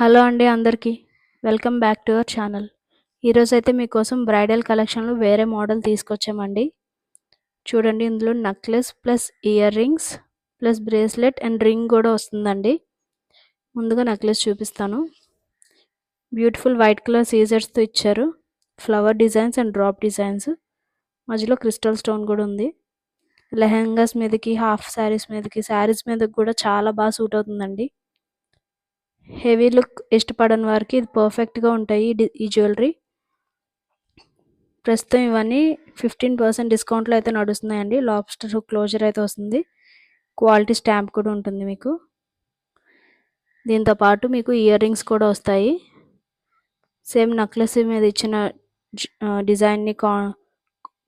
Hello అండి అందరికీ. Welcome back to our channel. ఈరోజైతే మీకోసం బ్రైడల్ కలెక్షన్లో వేరే మోడల్ తీసుకొచ్చామండి. చూడండి ఇందులో necklace plus earrings plus bracelet and ring కూడా వస్తుందండి. ముందుగా నెక్లెస్ చూపిస్తాను. బ్యూటిఫుల్ వైట్ కలర్ సీజర్స్తో ఇచ్చారు. Flower designs and drop designs. మధ్యలో క్రిస్టల్ స్టోన్ కూడా ఉంది. లెహెంగాస్ మీదకి హాఫ్ శారీస్ మీదకి శారీస్ మీదకి కూడా చాలా బాగా సూట్ అవుతుందండి. హెవీ లుక్ ఇష్టపడని వారికి ఇది పర్ఫెక్ట్గా ఉంటాయి ఈ జ్యువెలరీ. ప్రస్తుతం ఇవన్నీ ఫిఫ్టీన్ పర్సెంట్ డిస్కౌంట్లో అయితే నడుస్తున్నాయండి. లాబ్స్టర్ క్లోజర్ అయితే వస్తుంది. క్వాలిటీ స్టాంప్ కూడా ఉంటుంది మీకు. దీంతో పాటు మీకు ఇయర్ రింగ్స్ కూడా వస్తాయి. సేమ్ నెక్లెస్ మీద ఇచ్చిన డిజైన్ని కా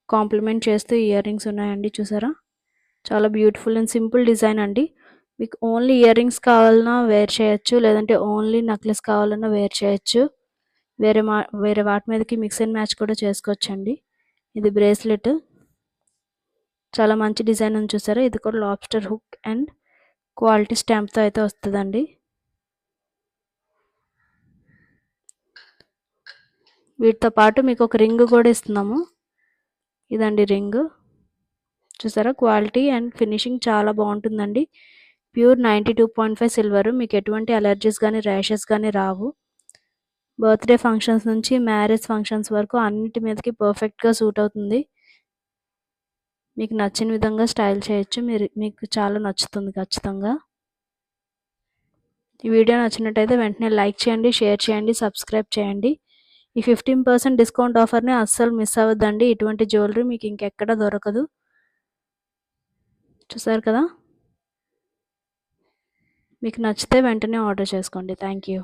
కాంప్లిమెంట్ చేస్తూ ఇయర్ రింగ్స్ ఉన్నాయండి చూసారా? చాలా బ్యూటిఫుల్ అండ్ సింపుల్ డిజైన్ అండి. మీకు ఓన్లీ ఇయర్ రింగ్స్ కావాలన్నా వేర్ చేయొచ్చు లేదంటే ఓన్లీ నెక్లెస్ కావాలన్నా వేర్ చేయొచ్చు. వేరే మా వేరే వాటి మీదకి మిక్స్ అండ్ మ్యాచ్ కూడా చేసుకోవచ్చండి. ఇది బ్రేస్లెట్ చాలా మంచి డిజైన్ అని చూసారా? ఇది కూడా లాబ్స్టర్ హుక్ అండ్ క్వాలిటీ స్టాంప్తో అయితే వస్తుందండి. వీటితో పాటు మీకు ఒక రింగ్ కూడా ఇస్తున్నాము. ఇదండి రింగ్ చూసారా? క్వాలిటీ అండ్ ఫినిషింగ్ చాలా బాగుంటుందండి. Pure ninety two point five silver. మీకు ఎటువంటి అలర్జీస్ కానీ ర్యాషెస్ కానీ రావు. బర్త్డే ఫంక్షన్స్ నుంచి మ్యారేజ్ ఫంక్షన్స్ వరకు అన్నిటి మీదకి పర్ఫెక్ట్గా సూట్ అవుతుంది. మీకు నచ్చిన విధంగా స్టైల్ చేయొచ్చు. మీరు మీకు చాలా నచ్చుతుంది ఖచ్చితంగా. ఈ వీడియో నచ్చినట్టయితే వెంటనే లైక్ చేయండి షేర్ చేయండి సబ్స్క్రైబ్ చేయండి. ఈ ఫిఫ్టీన్ పర్సెంట్ డిస్కౌంట్ ఆఫర్ని అస్సలు మిస్ అవ్వద్దండి. ఇటువంటి జ్యువెలరీ మీకు ఇంకెక్కడ దొరకదు. చూసారు కదా? మీకు నచ్చితే వెంటనే ఆర్డర్ చేసుకోండి. Thank you